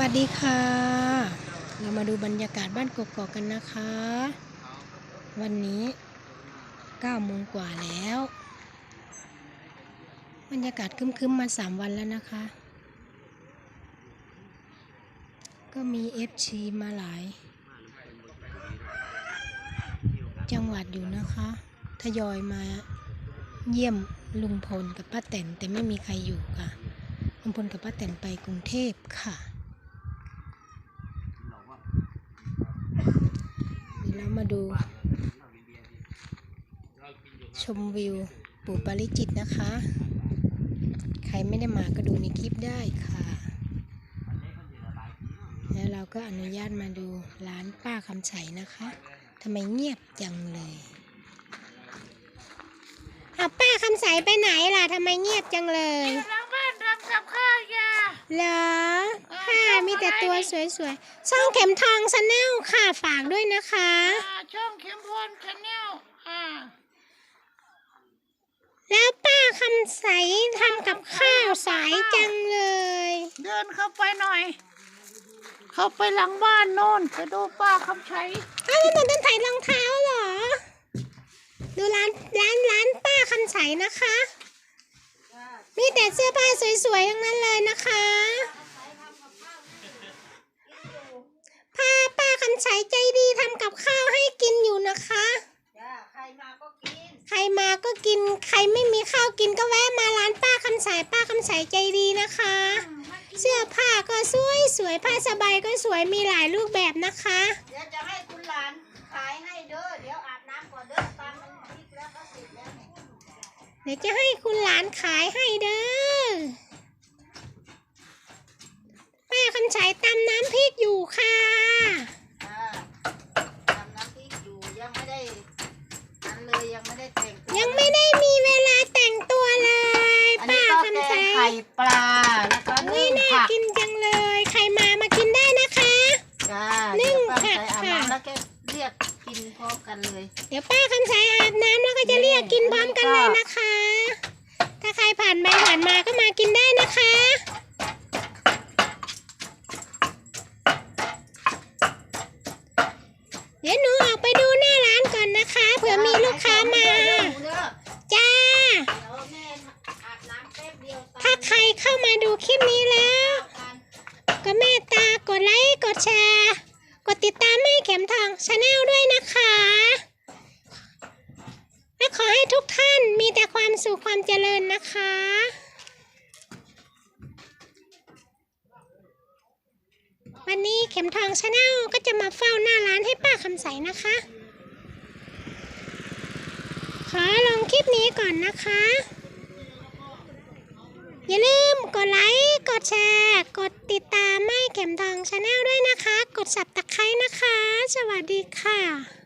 วัสดีค่ะ เรามาดูบรรยากาศบ้านกกอกกันนะคะ วันนี้9โมงกว่าแล้ว บรรยากาศคึมๆมา 3 วันแล้วนะคะ ก็มีเอฟชีมาหลาย จังหวัดอยู่นะคะ ทยอยมาเยี่ยมลุงพลกับป้าแตนแต่ไม่มีใครอยู่ค่ะลุงพลกับป้าแตนไปกรุงเทพค่ะ เดี๋ยวเรามาดู ชมวิว ปู่ปาริจิตนะคะ ใครไม่ได้มาก็ดูในคลิปได้ค่ะ แล้วเราก็อนุญาตมาดูร้านป้าคำใสนะคะทำไมเงียบจังเลยเอาป้าคำใสไปไหนล่ะทำไมเงียบจังเลยหลังบ้านทำกับข้าวยาเหรอค่ะ มีแต่ตัวสวยๆ ช่องเข็มทองชาแนลค่ะฝากด้วยนะคะ อ่าช่องเข้มพลชาแนลอ่าแล้วป้าคำใสทำกับข้าวสายจังเลย เดินเข้าไปหน่อย เข้าไปหลังบ้านโน่นไปดูป้าคำใช้อ้าวแล้วหนูต้องใส่รองเท้าเหรอ ดูร้านร้านร้านป้าคำใสนะคะ มีแต่เสื้อผ้าสวยๆทั้งนั้นเล ดีทำกับข้าวให้กินอยู่นะคะ จ้าใครมาก็กิน ใครมาก็กิน ใครไม่มีข้าวกินก็แวะมาร้านป้าคำใสป้าคำใสใจดีนะคะ เสื้อผ้าก็สวยสวยผ้าสบายก็สวยมีหลายรูปแบบนะคะ เดี๋ยวจะให้คุณหลานขายให้เด้อ เดี๋ยวอาบน้ำก่อนเด้อตามมันพริกแล้วก็เสร็จแล้วเดี๋ยวจะให้คุณหลานขายให้เด้อ ป้าคำใสตำน้ำพริกอยู่ค่ะ ยู่ยังไม่ได้นั้นเลยยังไม่ได้แต่งตัวยังไม่ได้มีเวลาแต่งตัวเลยอันป้านี้ก็แกคำใสงไข่ปลาแล้วก็อุ้ยนึ่งน่าผักกินจังเลย ใครมามากินได้นะคะ จ้านึ่เดี๋ยงวป้าผักใส่อาบค่ะน้ำแล้วแกเรียกกินพร้อมกันเลย เดี๋ยวป้าคำใสอาบน้ำแล้วก็จะเรียกกินพร้อมกันเลยนะคะ ถ้าใครผ่านไปผ่านมาก็มากินได้นะคะ เดี๋ยวหนู ผื่อมีลูกค้ามา จ้า ถ้าใครเข้ามาดูคลิปนี้แล้ว ก็เมตตากดไลค์กดแชร์ กดติดตามให้เข็มทองชาแนลด้วยนะคะ และขอให้ทุกท่านมีแต่ความสุขความเจริญนะคะวันนี้เข็มทองชาแนลก็จะมาเฝ้าหน้าร้านให้ป้าคำใสนะคะ ขอลงคลิปนี้ก่อนนะคะ อย่าลืมกดไลค์ กดแชร์ กดติดตามไม่เข็มทองชาแนลด้วยนะคะ กดสับตะไคร้นะคะ สวัสดีค่ะ